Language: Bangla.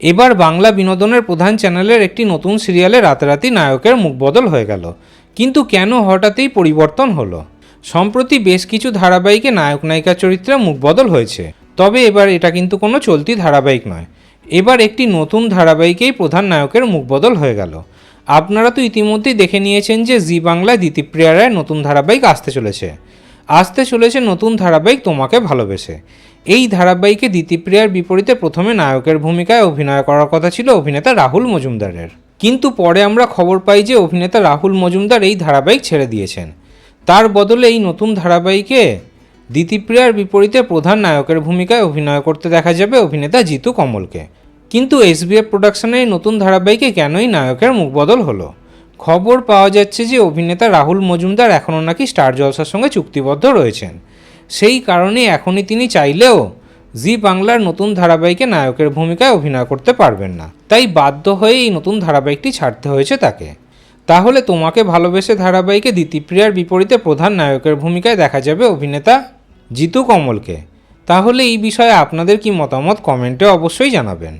এবার বাংলা বিনোদনের প্রধান চ্যানেলের একটি নতুন সিরিয়ালে রাতারাতি নায়কের মুখবদল হয়ে গেল। কিন্তু কেন হঠাৎই পরিবর্তন হলো? সম্প্রতি বেশ কিছু ধারাবাহিকে নায়ক নায়িকা চরিত্রে মুখবদল হয়েছে। তবে এবার এটা কিন্তু কোনো চলতি ধারাবাহিক নয়। এবার একটি নতুন ধারাবাহিকেই প্রধান নায়কের মুখবদল হয়ে গেল। আপনারা তো ইতিমধ্যেই দেখে নিয়েছেন যে জি বাংলায় দিতিপ্রিয়া রায়ের নতুন ধারাবাহিক আসতে চলেছে। আসতে চলেছে নতুন ধারাবাহিক তোমাকে ভালোবেসে। এই ধারাবাহিকে দ্বিতীপ্রিয়ার বিপরীতে প্রথমে নায়কের ভূমিকায় অভিনয় করার কথা ছিল অভিনেতা রাহুল মজুমদারের। কিন্তু পরে আমরা খবর পাই যে অভিনেতা রাহুল মজুমদার এই ধারাবাহিক ছেড়ে দিয়েছেন। তার বদলে এই নতুন ধারাবাহিকে দিতিপ্রিয়ার বিপরীতে প্রধান নায়কের ভূমিকায় অভিনয় করতে দেখা যাবে অভিনেতা জিতু কমলকে। কিন্তু এসবিএফ প্রোডাকশনের এই নতুন ধারাবাহিকে কেনই নায়কের মুখবদল হলো? খবর পাওয়া যাচ্ছে যে অভিনেতা রাহুল মজুমদার এখনও নাকি স্টার জলসার সঙ্গে চুক্তিবদ্ধ রয়েছেন। সেই কারণে এখনই তিনি চাইলেও জি বাংলার নতুন ধারাবাহিকে নায়কের ভূমিকায় অভিনয় করতে পারবেন না। তাই বাধ্য হয়ে এই নতুন ধারাবাহিকটি ছাড়তে হয়েছে তাকে। তাহলে তোমাকে ভালোবেসে ধারাবাহিকে দ্বিতীপ্রিয়ার বিপরীতে প্রধান নায়কের ভূমিকায় দেখা যাবে অভিনেতা জিতু কমলকে। তাহলে এই বিষয়ে আপনাদের কি মতামত কমেন্টে অবশ্যই জানাবেন।